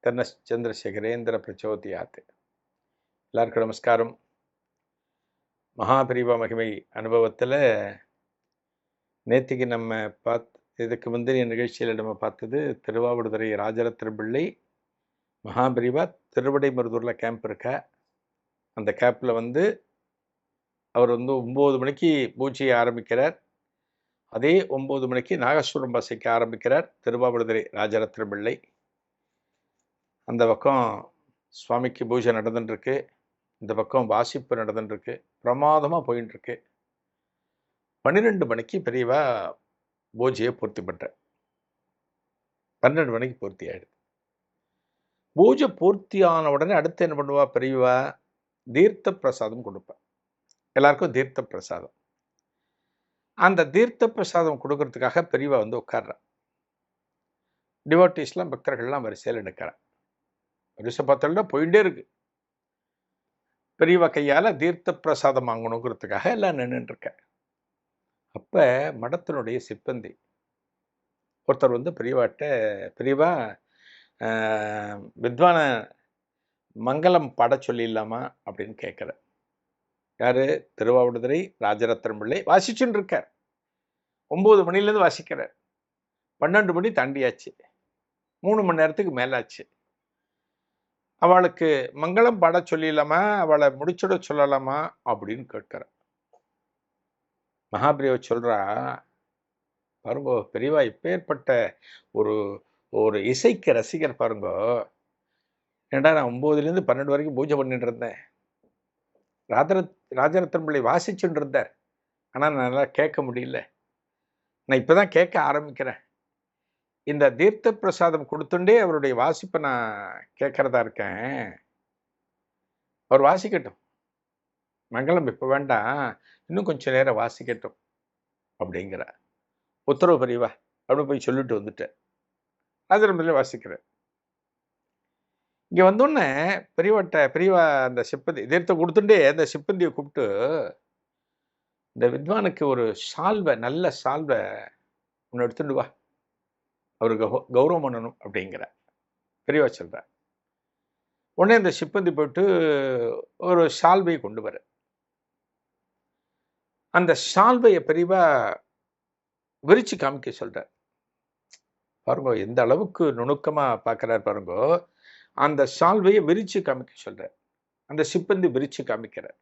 தன்ன சந்திரசேகரேந்திர பிரச்சோதியாத் எல்லாருக்கும் நமஸ்காரம். மகாபிரிவா மகிமை அனுபவத்தில் நேற்றுக்கு நம்ம பார்த்து இதுக்கு முந்தைய நிகழ்ச்சியில் நம்ம பார்த்தது திருவாவடுதுறை ராஜரத்ன பிள்ளை மகாபிரிவா திருவடைமருதூரில் கேம்ப் இருக்கா. அந்த கேம்பில் வந்து அவர் வந்து ஒம்பது மணிக்கு பூஜையை ஆரம்பிக்கிறார். அதே ஒம்பது மணிக்கு நாகஸ்வரம் பசைக்க ஆரம்பிக்கிறார் திருவாவடுதுறை ராஜரத்ன பிள்ளை. அந்த பக்கம் சுவாமிக்கு பூஜை நடந்துட்டுருக்கு. இந்த பக்கம் வாசிப்பு நடந்துட்டுருக்கு. பிரமாதமாக போயின்ட்டுருக்கு பன்னிரெண்டு மணிக்கு பெரியவா பூஜையை பூர்த்தி பண்ணுறேன் பன்னெண்டு மணிக்கு பூர்த்தி ஆயிடுது. பூஜை பூர்த்தி ஆன உடனே அடுத்து என்ன பண்ணுவா பெரியவா? தீர்த்த பிரசாதம் கொடுப்பேன் எல்லாருக்கும் தீர்த்த பிரசாதம் அந்த தீர்த்த பிரசாதம் கொடுக்கறதுக்காக பெரியவா வந்து உட்கார்றேன் டிவோட்டிஸ்லாம் பக்தர்கள்லாம் வரிசையில் நிற்கிறேன் ரிஷபத்தில்னா போயிட்டே இருக்கு. பெரியவா கையால் தீர்த்த பிரசாதம் வாங்கணுங்கிறதுக்காக எல்லாம் நின்றுருக்கேன் அப்போ மடத்தினுடைய சிப்பந்தி. ஒருத்தர் வந்து பெரியவாட்ட பெரியவா வித்வான மங்களம் பாட சொல்லிடலாமா? அப்படின்னு கேட்குறேன் யார்? திருவாவடுதுறை ராஜரத்னம் பிள்ளை வாசிச்சுன்னு இருக்கார். ஒம்பது மணிலேருந்து வாசிக்கிறார். பன்னெண்டு மணி தாண்டியாச்சு. மூணு மணி நேரத்துக்கு மேலாச்சு. அவளுக்கு மங்களம் பாட சொல்லிடலாமா? அவளை முடிச்சுட சொல்லலாமா? அப்படின்னு கேட்குற மகாபிரியா சொல்கிறா பாருங்க பெரியவா இப்பேற்பட்ட ஒரு ஒரு இசைக்கு ரசிகர் பாருங்க. ஏண்டா நான் ஒம்போதுலேருந்து பன்னெண்டு வரைக்கும் பூஜை பண்ணிட்டு இருந்தேன். ராஜரத் ராஜரத்தன் பிள்ளை வாசிச்சுட்டு இருந்தார். ஆனால் நான் நல்லா கேட்க முடியல. நான் இப்போ தான் கேட்க ஆரம்பிக்கிறேன். இந்த தீர்த்த பிரசாதம் கொடுத்துட்டே அவருடைய வாசிப்பை நான் கேட்கறதா இருக்கேன். அவர் வாசிக்கட்டும். மங்களம் இப்போ வேண்டாம். இன்னும் கொஞ்சம் நேரம் வாசிக்கட்டும் அப்படிங்கிற உத்தரவு பெரியவா அப்படின்னு போய் சொல்லிட்டு வந்துட்டேன் ராஜரத்ன பிள்ளை வாசிக்கிறேன் இங்கே வந்தோடனே பெரியவட்ட பெரியவா அந்த சிப்பந்தி தீர்த்தம் கொடுத்துட்டே அந்த சிப்பந்தியை கூப்பிட்டு இந்த வித்வானுக்கு ஒரு சால்வை நல்ல சால்வை ஒன்று எடுத்துட்டு வா. அவர் கௌ- கௌரவம் பண்ணணும் அப்படிங்கிற. பெரியவா சொல்கிறார் உடனே அந்த சிப்பந்தி போயிட்டு ஒரு சால்வையை கொண்டு வர அந்த சால்வையை பெரியவா விரிச்சு காமிக்க சொல்கிறார் பாருங்க எந்த அளவுக்கு நுணுக்கமா பார்க்கறார் பாருங்க அந்த சால்வையை விரிச்சு காமிக்க சொல்கிறார் அந்த சிப்பந்தி விரிச்சு காமிக்கிறார்.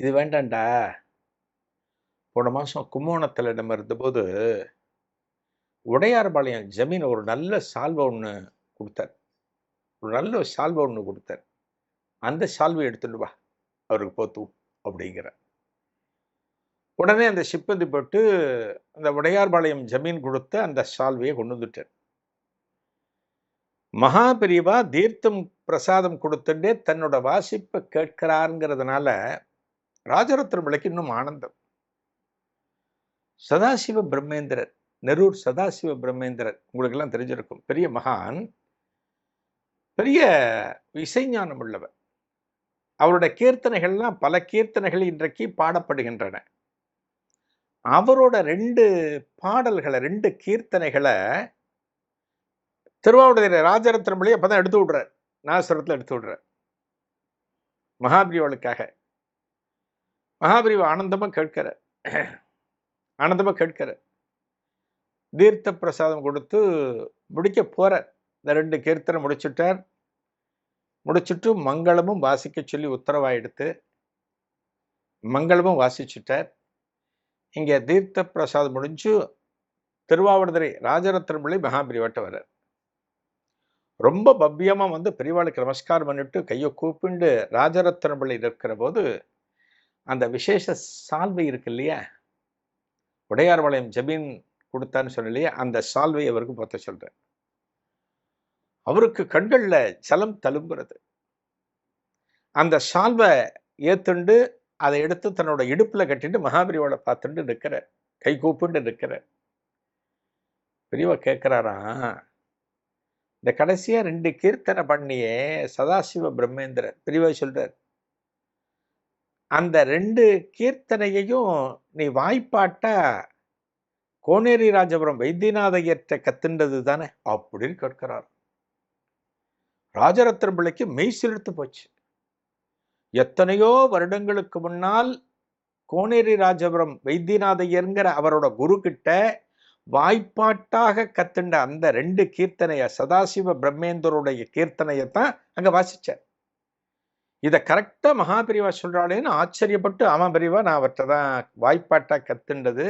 இது வேண்டாம்டா. போன மாசம் கும்போணத்தில் நம்ம இருந்தபோது உடையார்பாளையம் ஜமீன் ஒரு நல்ல சால்வை ஒன்று கொடுத்தார். ஒரு நல்ல சால்வை ஒன்று கொடுத்தார். அந்த சால்வை எடுத்துட்டு வா அவருக்கு போத்துவோம் அப்படிங்கிற உடனே அந்த சிப்பந்தி போட்டு அந்த உடையார்பாளையம் ஜமீன் கொடுத்த அந்த சால்வையை கொண்டு வந்துட்டார். மகா பிரிவா தீர்த்தம் பிரசாதம் கொடுத்துட்டே தன்னோட வாசிப்பை கேட்கிறாருங்கிறதுனால ராஜரத்ன விளக்கு இன்னும் ஆனந்தம். சதாசிவ பிரம்மேந்திரர் நெரூர் சதாசிவ பிரம்மேந்திரர் உங்களுக்கு எல்லாம் தெரிஞ்சிருக்கும். பெரிய மகான் பெரிய இசைஞானம் உள்ளவர். அவருடைய கீர்த்தனைகள்லாம் பல கீர்த்தனைகள் இன்றைக்கு பாடப்படுகின்றன. அவரோட ரெண்டு பாடல்களை ரெண்டு கீர்த்தனைகளை திருவாவூடுதுறை ராஜரத்ன அப்போ தான் எடுத்து விடுறார். நாசுரத்தில் எடுத்து விடுறார். மகாபிரிவாளுக்காக. மகாபிரிவு ஆனந்தமா கேட்கிற ஆனந்தமா கேட்கிற தீர்த்த பிரசாதம் கொடுத்து முடிக்க போகிறார் இந்த ரெண்டு கீர்த்தனை முடிச்சுட்டார். முடிச்சுட்டு மங்களமும் வாசிக்க சொல்லி உத்தரவாயிடுத்து மங்களமும் வாசிச்சுட்டார். இங்கே தீர்த்த பிரசாதம் முடிஞ்சு திருவாவடுதுறை ராஜரத்னம் பிள்ளை மகாபிரிவாட்ட வர்றார். ரொம்ப பவ்யமாக வந்து பெரியவாளுக்கு நமஸ்காரம் பண்ணிட்டு கையை கூப்பிண்டு ராஜரத்னம் பிள்ளை இருக்கிற போது அந்த விசேஷ சால்வை இருக்கு இல்லையா? உடையார்பாளையம் ஜமீன் கொடுத்தான்னு சொன்ன அந்த சால்வை அவருக்கு பார்த்த சொல்கிறேன் அவருக்கு கண்கள்ல சலம் தழும்புறது. அந்த சால்வை ஏத்துண்டு அதை எடுத்து தன்னோட இடுப்புல கட்டிட்டு மகாபிரிவாளை பார்த்துட்டு நிற்கிற கை கூப்பிண்டு நிற்கிற பெரியவா கேட்குறாரா இந்த கடைசியா ரெண்டு கீர்த்தனை பண்ணியே சதாசிவ பிரம்மேந்திரர். பெரியவா சொல்கிறார் அந்த ரெண்டு கீர்த்தனையையும் நீ வாய்ப்பாட்டா கோனேரி ராஜபுரம் வைத்தியநாதையற்ற கத்துண்டது தானே அப்படின்னு கேட்கிறார். ராஜரத்னம் பிள்ளைக்கு மெய் சிலிர்த்து போச்சு. எத்தனையோ வருடங்களுக்கு முன்னால் கோனேரி ராஜபுரம் வைத்தியநாதையருங்கிற அவரோட குரு கிட்ட வாய்ப்பாட்டாக கத்துண்ட அந்த ரெண்டு கீர்த்தனைய சதாசிவ பிரம்மேந்தருடைய கீர்த்தனையை தான் அங்க வாசிச்சார். இதை கரெக்டா மகாபிரிவா சொல்றாளேன்னு ஆச்சரியப்பட்டு ஆமா பிரிவா நான் அவர்கிட்ட தான் வாய்ப்பாட்டா கத்துண்டது.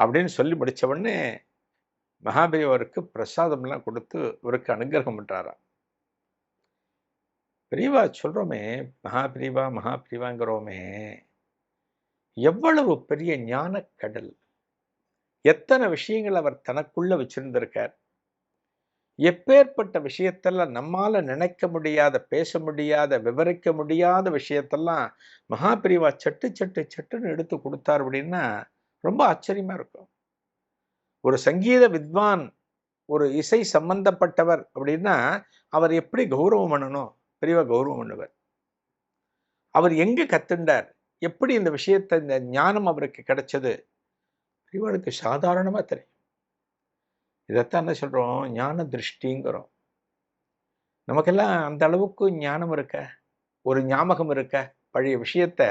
அப்படின்னு சொல்லி முடிச்ச உடனே மகாபிரிவாருக்கு பிரசாதம்லாம் கொடுத்து இவருக்கு அனுகிரகம் பண்றாராம். பிரிவா சொல்றோமே மகாபிரிவா மகாபிரிவாங்கிறோமே எவ்வளவு பெரிய ஞான கடல் எத்தனை விஷயங்கள் அவர் தனக்குள்ள வச்சிருந்திருக்கார். எப்பேற்பட்ட விஷயத்தெல்லாம் நம்மால நினைக்க முடியாத பேச முடியாத விவரிக்க முடியாத விஷயத்தெல்லாம் மகாபிரிவா சட்டு சட்டு சட்டுன்னு எடுத்து கொடுத்தார் அப்படின்னா ரொம்ப ஆச்சரியமா இருக்கும். ஒரு சங்கீத வித்வான் ஒரு இசை சம்பந்தப்பட்டவர் அப்படின்னா அவர் எப்படி கௌரவம் பண்ணணும்? பெரியவா கௌரவம் பண்ணுவார். அவர் எங்க கத்துண்டார்? எப்படி இந்த விஷயத்தை இந்த ஞானம் அவருக்கு கிடைச்சது? பெரியவாளுக்கு சாதாரணமா தெரியும். இதைத்தான் என்ன சொல்றோம்? ஞான திருஷ்டிங்கிறோம். நமக்கெல்லாம் அந்த அளவுக்கு ஞானம் இருக்க? ஒரு ஞாபகம் இருக்க? பழைய விஷயத்த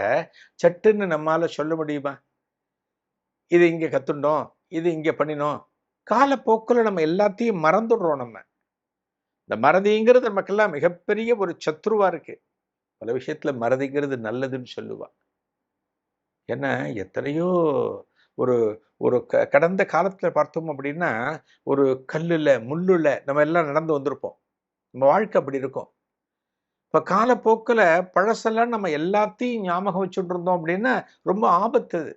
சட்டுன்னு நம்மால் சொல்ல முடியுமா? இது இங்கே கற்றுண்டோம் இது இங்கே பண்ணினோம். காலப்போக்கில் நம்ம எல்லாத்தையும் மறந்துடுறோம் நம்ம. இந்த மறதிங்கிறது நமக்கெல்லாம் மிகப்பெரிய ஒரு சத்ருவாக இருக்குது பல விஷயத்தில் மறதிங்கிறது நல்லதுன்னு சொல்லுவாள் ஏன்னா எத்தனையோ ஒரு ஒரு க கடந்த காலத்தில் பார்த்தோம் அப்படின்னா ஒரு கல்லில் முள்ளில் நம்ம எல்லாம் நடந்து வந்திருப்போம். நம்ம வாழ்க்கை அப்படி இருக்கும். இப்போ காலப்போக்கில் பழசெல்லாம் நம்ம எல்லாத்தையும் ஞாபகம் வச்சுட்டு இருந்தோம் அப்படின்னா ரொம்ப ஆபத்து அது.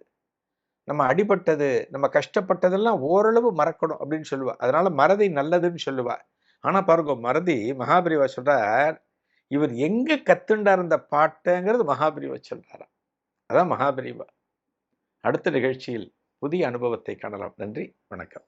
நம்ம அடிபட்டது நம்ம கஷ்டப்பட்டதெல்லாம் ஓரளவு மறக்கணும் அப்படின்னு சொல்லுவா. அதனால மறதி நல்லதுன்னு சொல்லுவா. ஆனா பாருங்க மறதி மகாபிரிவா சொல்றார் இவர் எங்க கத்துண்டார் இந்த பாட்டுங்கிறது மகாபிரிவா சொல்றாரா அதான் மகாபிரிவா. அடுத்த நிகழ்ச்சியில் புதிய அனுபவத்தை காணலாம். நன்றி வணக்கம்.